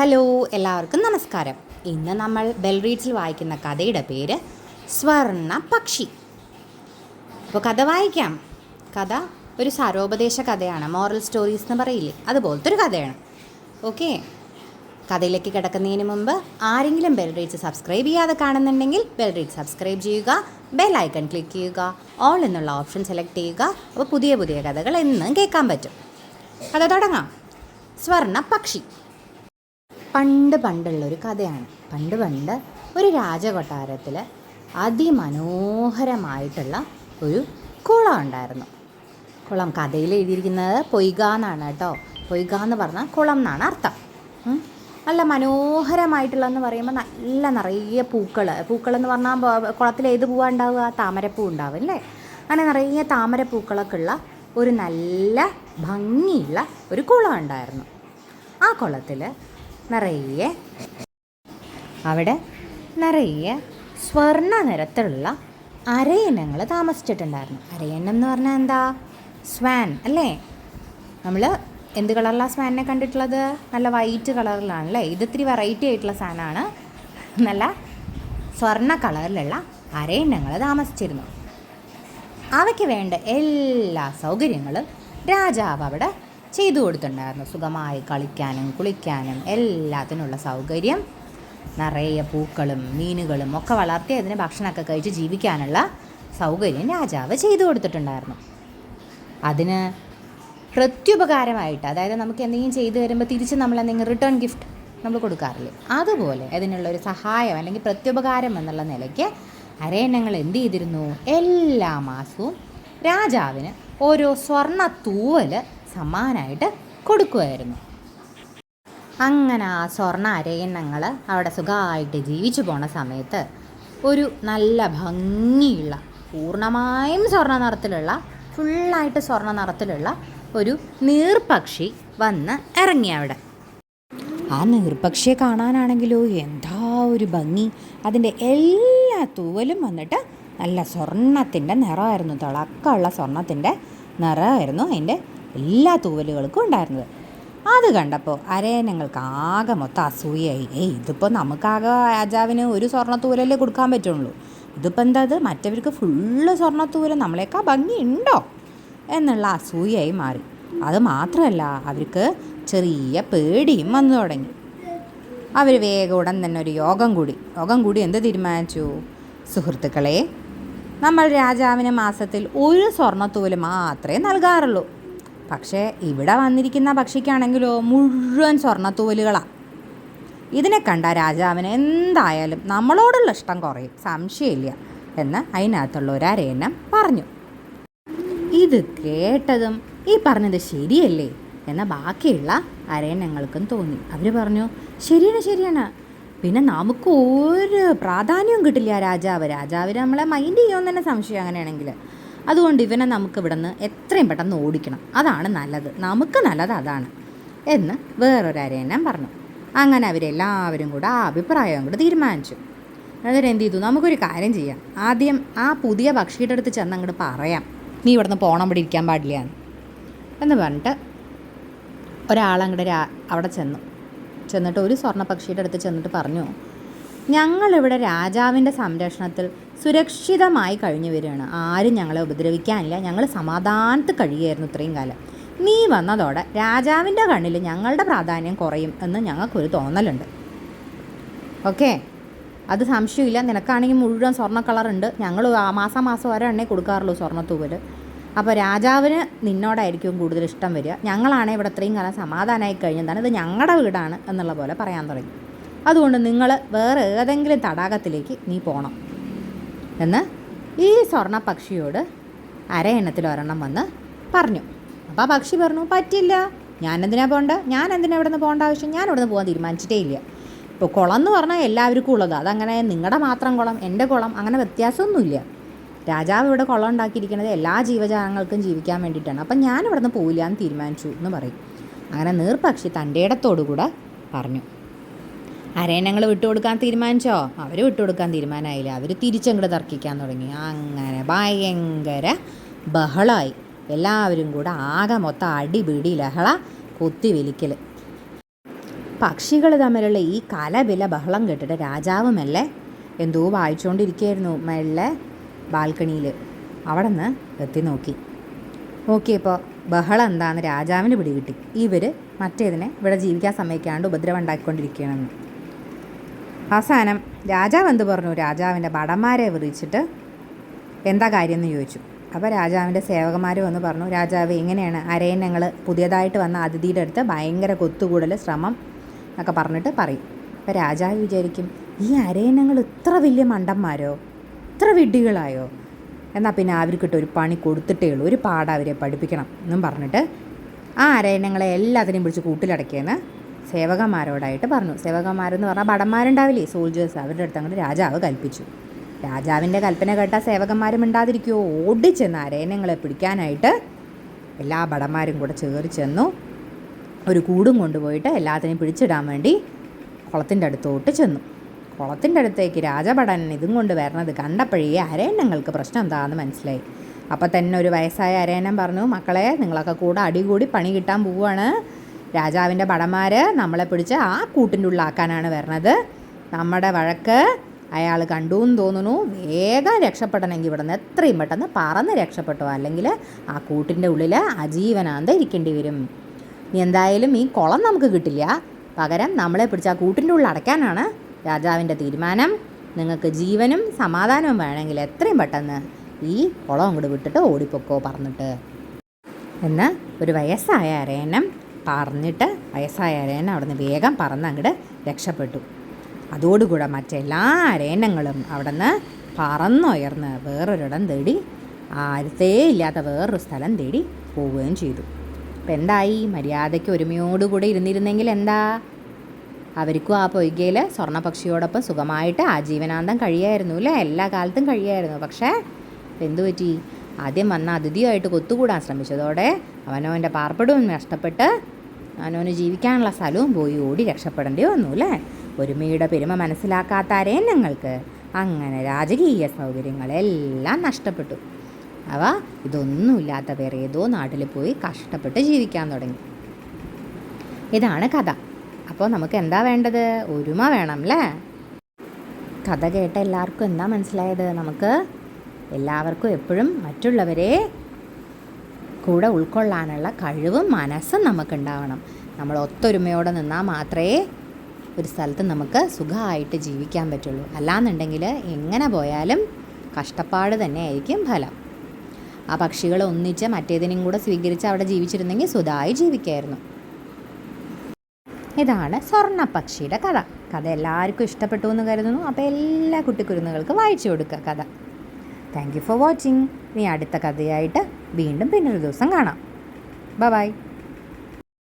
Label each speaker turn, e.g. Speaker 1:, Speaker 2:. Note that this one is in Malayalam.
Speaker 1: ഹലോ എല്ലാവർക്കും നമസ്കാരം. ഇന്ന് നമ്മൾ ബെൽറീഡ്സിൽ വായിക്കുന്ന കഥയുടെ പേര് സ്വർണ പക്ഷി. അപ്പോൾ കഥ വായിക്കാം. കഥ ഒരു സാരോപദേശ കഥയാണ് മോറൽ സ്റ്റോറീസ് എന്ന് പറയില്ലേ? അതുപോലത്തെ ഒരു കഥയാണ്. ഓക്കെ? കഥയിലേക്ക് കിടക്കുന്നതിന് മുമ്പ് ആരെങ്കിലും ബെൽ റീഡ്സ് സബ്സ്ക്രൈബ് ചെയ്യാതെ കാണുന്നുണ്ടെങ്കിൽ ബെൽ റീഡ് സബ്സ്ക്രൈബ് ചെയ്യുക ബെൽ ഐക്കൺ ക്ലിക്ക് ചെയ്യുക ഓൾ എന്നുള്ള ഓപ്ഷൻ സെലക്ട് ചെയ്യുക. അപ്പോൾ പുതിയ പുതിയ കഥകൾ എന്നും കേൾക്കാൻ പറ്റും. കഥ തുടങ്ങാം. സ്വർണ പക്ഷി. പണ്ട് പണ്ടുള്ളൊരു കഥയാണ്. പണ്ട് പണ്ട് ഒരു രാജകൊട്ടാരത്തിൽ അതിമനോഹരമായിട്ടുള്ള ഒരു കുളം ഉണ്ടായിരുന്നു. കുളം കഥയിൽ എഴുതിയിരിക്കുന്നത് പൊയ്ക എന്നാണ് കേട്ടോ. പൊയ്ക എന്ന് പറഞ്ഞാൽ കുളം എന്നാണ് അർത്ഥം. നല്ല മനോഹരമായിട്ടുള്ളതെന്ന് പറയുമ്പോൾ നല്ല നിറയെ പൂക്കൾ പൂക്കളെന്ന് പറഞ്ഞാൽ കുളത്തിൽ ഏത് പൂവാ ഉണ്ടാവുക? താമരപ്പൂ ഉണ്ടാവും അല്ലേ? അങ്ങനെ നിറയെ താമരപ്പൂക്കളൊക്കെ ഉള്ള ഒരു നല്ല ഭംഗിയുള്ള ഒരു കുളം ഉണ്ടായിരുന്നു. ആ കുളത്തിൽ നിറയെ അവിടെ നിറയെ സ്വർണ നിറത്തിലുള്ള അരയിനങ്ങൾ താമസിച്ചിട്ടുണ്ടായിരുന്നു. അരയിനം എന്ന് പറഞ്ഞാൽ എന്താ? സ്വാൻ അല്ലേ? നമ്മൾ എന്ത് കളറിലാണ് സ്വാനിനെ കണ്ടിട്ടുള്ളത്? നല്ല വൈറ്റ് കളറിലാണ് അല്ലേ? ഇത് ഇത്തിരി വെറൈറ്റി ആയിട്ടുള്ള സാധനമാണ് നല്ല സ്വർണ കളറിലുള്ള അരയിനങ്ങൾ താമസിച്ചിരുന്നു. അവയ്ക്ക് വേണ്ട എല്ലാ സൗകര്യങ്ങളും രാജാവ് അവിടെ ചെയ്തു കൊടുത്തിട്ടുണ്ടായിരുന്നു. സുഖമായി കളിക്കാനും കുളിക്കാനും എല്ലാത്തിനുള്ള സൗകര്യം. നിറയെ പൂക്കളും മീനുകളും ഒക്കെ വളർത്തി അതിന് ഭക്ഷണമൊക്കെ കഴിച്ച് ജീവിക്കാനുള്ള സൗകര്യം രാജാവ് ചെയ്തു കൊടുത്തിട്ടുണ്ടായിരുന്നു. അതിന് പ്രത്യുപകാരമായിട്ട് അതായത് നമുക്ക് എന്തെങ്കിലും ചെയ്തു തരുമ്പോൾ തിരിച്ച് നമ്മൾ എന്തെങ്കിലും റിട്ടേൺ ഗിഫ്റ്റ് നമ്മൾ കൊടുക്കാറില്ലേ? അതുപോലെ അതിനുള്ള ഒരു സഹായം അല്ലെങ്കിൽ പ്രത്യുപകാരം എന്നുള്ള നിലയ്ക്ക് അരയന്നങ്ങൾ എന്ത് ചെയ്തിരുന്നു? എല്ലാ മാസവും രാജാവിന് ഓരോ സ്വർണ തൂവൽ സമ്മാനമായിട്ട് കൊടുക്കുമായിരുന്നു അങ്ങനെ ആ സ്വർണ അരയണ്ണങ്ങൾ അവിടെ സുഖമായിട്ട് ജീവിച്ചു പോണ സമയത്ത് ഒരു നല്ല ഭംഗിയുള്ള പൂർണമായും സ്വർണ നിറത്തിലുള്ള ഫുള്ളായിട്ട് സ്വർണ നിറത്തിലുള്ള ഒരു നീർപക്ഷി വന്ന് ഇറങ്ങി അവിടെ. ആ നീർപക്ഷിയെ കാണാനാണെങ്കിലോ എന്താ ഒരു ഭംഗി. അതിന്റെ എല്ലാ തൂവലും വന്നിട്ട് നല്ല സ്വർണത്തിന്റെ നിറമായിരുന്നു. തിളക്കമുള്ള സ്വർണത്തിന്റെ നിറമായിരുന്നു അതിന്റെ എല്ലാ തൂവലുകൾക്കും ഉണ്ടായിരുന്നത്. അത് കണ്ടപ്പോൾ അരയനങ്ങൾക്ക് ആകെ മൊത്തം അസൂയായി ഏയ് ഇതിപ്പോൾ നമുക്കാകെ രാജാവിന് ഒരു സ്വർണ സ്വർണത്തൂവലല്ലേ കൊടുക്കാൻ പറ്റുള്ളൂ. ഇതിപ്പോൾ എന്താ അത് മറ്റവർക്ക് ഫുള്ള് സ്വർണത്തൂവൽ നമ്മളെക്കാൾ ഭംഗിയുണ്ടോ? എന്നുള്ള അസൂയായി മാറി. അത് മാത്രമല്ല അവർക്ക് ചെറിയ പേടിയും വന്നു തുടങ്ങി. അവർ വേഗം ഉടൻ തന്നെ ഒരു യോഗം കൂടി. യോഗം കൂടി എന്ത് തീരുമാനിച്ചു? സുഹൃത്തുക്കളെ നമ്മൾ രാജാവിന് മാസത്തിൽ ഒരു സ്വർണത്തൂൽ മാത്രമേ നൽകാറുള്ളൂ. പക്ഷേ ഇവിടെ വന്നിരിക്കുന്ന പക്ഷിക്കാണെങ്കിലോ മുഴുവൻ സ്വർണത്തൂവലുകളാണ് ഇതിനെ കണ്ട രാജാവിന് എന്തായാലും നമ്മളോടുള്ള ഇഷ്ടം കുറയും. സംശയമില്ല എന്ന് അതിനകത്തുള്ള ഒരു അരയന്നം പറഞ്ഞു. ഇത് കേട്ടതും ഈ പറഞ്ഞത് ശരിയല്ലേ എന്ന ബാക്കിയുള്ള അരയന്നങ്ങൾക്കും തോന്നി. അവർ പറഞ്ഞു ശരിയാണ് ശരിയാണ്. പിന്നെ നമുക്ക് ഒരു പ്രാധാന്യവും കിട്ടില്ല രാജാവ്. രാജാവ് നമ്മളെ മൈൻഡ് ചെയ്യുമെന്ന് തന്നെ സംശയം അങ്ങനെയാണെങ്കിൽ. അതുകൊണ്ട് ഇവനെ നമുക്ക് ഇവിടെ നിന്ന് എത്രയും പെട്ടെന്ന് ഓടിക്കണം. അതാണ് നല്ലത്. നമുക്ക് നല്ലത് അതാണ്. എന്ന് വേറൊരു അരയന്നം പറഞ്ഞു. അങ്ങനെ അവരെല്ലാവരും കൂടെ ആ അഭിപ്രായം കൂടെ തീരുമാനിച്ചു. എന്നിട്ട് എന്ത് ചെയ്തു? നമുക്കൊരു കാര്യം ചെയ്യാം. ആദ്യം ആ പുതിയ പക്ഷിയുടെ അടുത്ത് ചെന്ന് അങ്ങോട്ട് പറയാം. നീ ഇവിടുന്ന് പോകണം ഇവിടെ ഇരിക്കാൻ പാടില്ല എന്ന്. പറഞ്ഞിട്ട് ഒരാളങ്ങോട്ട് രാ അവിടെ ചെന്നു. ചെന്നിട്ട് ഒരു സ്വർണ പക്ഷിയുടെ അടുത്ത് ചെന്നിട്ട് പറഞ്ഞു ഞങ്ങളിവിടെ രാജാവിന്റെ സംരക്ഷണത്തിൽ സുരക്ഷിതമായി കഴിഞ്ഞു വരികയാണ്. ആരും ഞങ്ങളെ ഉപദ്രവിക്കാനില്ല. ഞങ്ങൾ സമാധാനത്ത് കഴിയുമായിരുന്നു ഇത്രയും കാലം. നീ വന്നതോടെ രാജാവിന്റെ കണ്ണിൽ ഞങ്ങളുടെ പ്രാധാന്യം കുറയും എന്ന് ഞങ്ങൾക്കൊരു തോന്നലുണ്ട്. ഓക്കെ? അത് സംശയമില്ല. നിനക്കാണെങ്കിൽ മുഴുവൻ സ്വർണ കളറുണ്ട് ഞങ്ങൾ മാസം മാസം ഒരെണ്ണേ കൊടുക്കാറുള്ളൂ സ്വർണത്തൂവൽ അപ്പോൾ രാജാവിന് നിന്നോടായിരിക്കും കൂടുതൽ ഇഷ്ടം വരിക. ഞങ്ങളാണ് ഇവിടെ ഇത്രയും കാലം സമാധാനമായി കഴിഞ്ഞതാണ്. ഇത് ഞങ്ങളുടെ വീടാണ് എന്നുള്ള പോലെ പറയാൻ തുടങ്ങി. അതുകൊണ്ട് നിങ്ങൾ വേറെ ഏതെങ്കിലും തടാകത്തിലേക്ക് നീ പോകണം എന്ന് ഈ സ്വർണ പക്ഷിയോട് അരയെണ്ണത്തിൽ ഒരെണ്ണം വന്ന് പറഞ്ഞു. അപ്പോൾ ആ പക്ഷി പറഞ്ഞു പറ്റില്ല. ഞാൻ എന്തിനാ പോകണ്ട ഞാൻ എന്തിനാ ഇവിടെ നിന്ന് പോകേണ്ട ആവശ്യം? ഞാൻ ഇവിടെ നിന്ന് പോകാൻ തീരുമാനിച്ചിട്ടേ ഇല്ല. ഇപ്പോൾ കുളം എന്ന് പറഞ്ഞാൽ എല്ലാവർക്കും ഉള്ളത്. അതങ്ങനെ നിങ്ങളുടെ മാത്രം കുളം എന്റെ കുളം അങ്ങനെ വ്യത്യാസമൊന്നുമില്ല. രാജാവ് ഇവിടെ കുളം ഉണ്ടാക്കിയിരിക്കുന്നത് എല്ലാ ജീവജാലങ്ങൾക്കും ജീവിക്കാൻ വേണ്ടിയിട്ടാണ്. അപ്പം ഞാൻ ഇവിടെ നിന്ന് പോവില്ല എന്ന് തീരുമാനിച്ചു എന്ന് പറയും. അങ്ങനെ നീർപക്ഷി തന്റെ ഇടത്തോടു കൂടെ പറഞ്ഞു. അരയണങ്ങൾ വിട്ടുകൊടുക്കാൻ തീരുമാനിച്ചോ? അവർ വിട്ടുകൊടുക്കാൻ തീരുമാനമായില്ല? അവർ തിരിച്ചങ്ങോട്ട് തർക്കിക്കാൻ തുടങ്ങി. അങ്ങനെ ഭയങ്കര ബഹളമായി എല്ലാവരും കൂടെ ആകെ മൊത്തം അടിപിടി ലഹള കൊത്തി വലിക്കൽ പക്ഷികൾ തമ്മിലുള്ള ഈ കലപില ബഹളം കേട്ടിട്ട് രാജാവ് മെല്ലെ എന്തോ വായിച്ചുകൊണ്ടിരിക്കുകയായിരുന്നു മെല്ലെ ബാൽക്കണിയിൽ അവിടെ നിന്ന് എത്തി നോക്കി. നോക്കിയപ്പോൾ ബഹളം എന്താണെന്ന് രാജാവിന് പിടികിട്ടി. ഇവർ മറ്റേതിനെ ഇവിടെ ജീവിക്കാൻ സമ്മതിക്കാണ്ട് ഉപദ്രവം ഉണ്ടാക്കിക്കൊണ്ടിരിക്കുകയാണെന്ന്. അവസാനം രാജാവ് എന്ത് പറഞ്ഞു? രാജാവിന്റെ ഭടന്മാരെ വിളിച്ചിട്ട് എന്താ കാര്യം എന്ന് ചോദിച്ചു. അപ്പോൾ രാജാവിന്റെ സേവകന്മാർ വന്ന് പറഞ്ഞു രാജാവ് ഇങ്ങനെയാണ് ഞങ്ങൾ പുതിയതായിട്ട് വന്ന അതിഥിയുടെ അടുത്ത് ഭയങ്കര കൊത്തുകൂടൽ ശ്രമം എന്നൊക്കെ പറഞ്ഞിട്ട് പറയും. അപ്പോൾ രാജാവ് വിചാരിക്കും ഈ അരയനങ്ങൾ ഇത്ര വലിയ മണ്ടന്മാരോ? ഇത്ര വിഡ്ഢികളായോ? എന്നാൽ പിന്നെ അവർക്കിട്ട് ഒരു പണി കൊടുത്തിട്ടേ ഉള്ളൂ ഒരു പാട അവരെ പഠിപ്പിക്കണം എന്നും പറഞ്ഞിട്ട് ആ അരയനങ്ങളെ എല്ലാത്തിനെയും പിടിച്ച് കൂട്ടിലടക്കിയെന്ന് സേവകന്മാരോടായിട്ട് പറഞ്ഞു. സേവകന്മാരെന്ന് പറഞ്ഞാൽ ഭടന്മാരുണ്ടാവില്ലേ? സോൾജേഴ്സ് അവരുടെ അടുത്ത് അങ്ങോട്ട് രാജാവ് കൽപ്പിച്ചു. രാജാവിന്റെ കൽപ്പന കേട്ട സേവകന്മാരും മിണ്ടാതിരിക്കുമോ ഓടിച്ചെന്ന് അരയനങ്ങളെ പിടിക്കാനായിട്ട് എല്ലാ ഭടന്മാരും കൂടെ ചേറി ചെന്നു. ഒരു കൂടും കൊണ്ടുപോയിട്ട് എല്ലാത്തിനെയും പിടിച്ചിടാൻ വേണ്ടി കുളത്തിന്റെ അടുത്തോട്ട് ചെന്നു. കുളത്തിന്റെ അടുത്തേക്ക് രാജഭടൻ ഇതും കൊണ്ട് വരണത് കണ്ടപ്പോഴേ അരയന്നങ്ങൾക്ക് പ്രശ്നം എന്താണെന്ന് മനസ്സിലായി. അപ്പോൾ തന്നെ ഒരു വയസ്സായ അരയനം പറഞ്ഞു മക്കളെ നിങ്ങളൊക്കെ കൂടെ അടികൂടി പണി കിട്ടാൻ പോവുകയാണ് രാജാവിന്റെ ഭടന്മാർ നമ്മളെ പിടിച്ച് ആ കൂട്ടിന്റെ ഉള്ളാക്കാനാണ് വരണത്. നമ്മുടെ വഴക്ക് അയാൾ കണ്ടു എന്ന് തോന്നുന്നു. വേഗം രക്ഷപ്പെടണമെങ്കിൽ ഇവിടെ നിന്ന് എത്രയും പെട്ടെന്ന് പറന്ന് രക്ഷപ്പെട്ടു. അല്ലെങ്കിൽ ആ കൂട്ടിന്റെ ഉള്ളിൽ അജീവനാന്ത ഇരിക്കേണ്ടി വരും. എന്തായാലും ഈ കുളം നമുക്ക് കിട്ടില്ല. പകരം നമ്മളെ പിടിച്ച് ആ കൂട്ടിന്റെ ഉള്ളിൽ അടയ്ക്കാനാണ് രാജാവിന്റെ തീരുമാനം. നിങ്ങൾക്ക് ജീവനും സമാധാനവും വേണമെങ്കിൽ എത്രയും പെട്ടെന്ന് ഈ കുളം അങ്ങോട്ട് വിട്ടിട്ട് ഓടിപ്പൊക്കോ പറഞ്ഞിട്ട്. എന്ന് ഒരു വയസ്സായ അരയന്നം പറഞ്ഞിട്ട് വയസ്സായ അരേന അവിടെ നിന്ന് വേഗം പറന്ന് അങ്ങോട്ട് രക്ഷപ്പെട്ടു. അതോടുകൂടെ മറ്റെല്ലാ അരേനങ്ങളും അവിടെ നിന്ന് പറന്നുയർന്ന് വേറൊരിടം തേടി ആരത്തേ ഇല്ലാത്ത വേറൊരു സ്ഥലം തേടി പോവുകയും ചെയ്തു. അപ്പം എന്തായി? മര്യാദയ്ക്ക് ഒരുമയോടുകൂടി ഇരുന്നിരുന്നെങ്കിൽ എന്താ? അവർക്കും ആ പൊയ്കയിൽ സ്വർണപക്ഷിയോടൊപ്പം സുഖമായിട്ട് ആജീവനാന്തം കഴിയായിരുന്നു അല്ലേ? എല്ലാ കാലത്തും കഴിയായിരുന്നു. പക്ഷേ എന്തു പറ്റി ആദ്യം വന്ന അതിഥിയുമായിട്ട് കൊത്തുകൂടാൻ ശ്രമിച്ചതോടെ അവനവന്റെ പാർപ്പിടവും നഷ്ടപ്പെട്ട് അവനവന് ജീവിക്കാനുള്ള സ്ഥലവും പോയി ഓടി രക്ഷപ്പെടേണ്ടി വന്നു അല്ലേ? ഒരുമയുടെ പെരുമ മനസ്സിലാക്കാത്ത ഞങ്ങൾക്ക്? അങ്ങനെ രാജകീയ സൗകര്യങ്ങളെല്ലാം നഷ്ടപ്പെട്ടു. അവ ഇതൊന്നുമില്ലാത്ത വേറെ ഏതോ നാട്ടിൽ പോയി കഷ്ടപ്പെട്ട് ജീവിക്കാൻ തുടങ്ങി. ഇതാണ് കഥ. അപ്പോൾ നമുക്ക് എന്താ വേണ്ടത്? ഒരുമ വേണം അല്ലേ? കഥ കേട്ട എല്ലാവർക്കും എന്താ മനസ്സിലായത്? നമുക്ക് എല്ലാവർക്കും എപ്പോഴും മറ്റുള്ളവരെ കൂടെ ഉൾക്കൊള്ളാനുള്ള കഴിവും മനസ്സും നമുക്കുണ്ടാവണം. നമ്മൾ ഒത്തൊരുമയോടെ നിന്നാൽ മാത്രമേ ഒരു സ്ഥലത്ത് നമുക്ക് സുഖമായിട്ട് ജീവിക്കാൻ പറ്റുള്ളൂ. അല്ലാന്നുണ്ടെങ്കിൽ എങ്ങനെ പോയാലും കഷ്ടപ്പാട് തന്നെ ആയിരിക്കും ഫലം. ആ പക്ഷികൾ ഒന്നിച്ച് മറ്റേതിനെയും കൂടെ സ്വീകരിച്ച് അവിടെ ജീവിച്ചിരുന്നെങ്കിൽ സുതായി ജീവിക്കായിരുന്നു. ഇതാണ് സ്വർണ പക്ഷിയുടെ കഥ. കഥ എല്ലാവർക്കും ഇഷ്ടപ്പെട്ടു എന്ന് കരുതുന്നു. അപ്പോൾ എല്ലാ കുട്ടിക്കുരുന്നുകൾക്കും വായിച്ചു കൊടുക്കുക കഥ. താങ്ക് യു ഫോർ വാച്ചിങ് ഇനി അടുത്ത കഥയായിട്ട് വീണ്ടും പിന്നൊരു ദിവസം കാണാം. ബൈ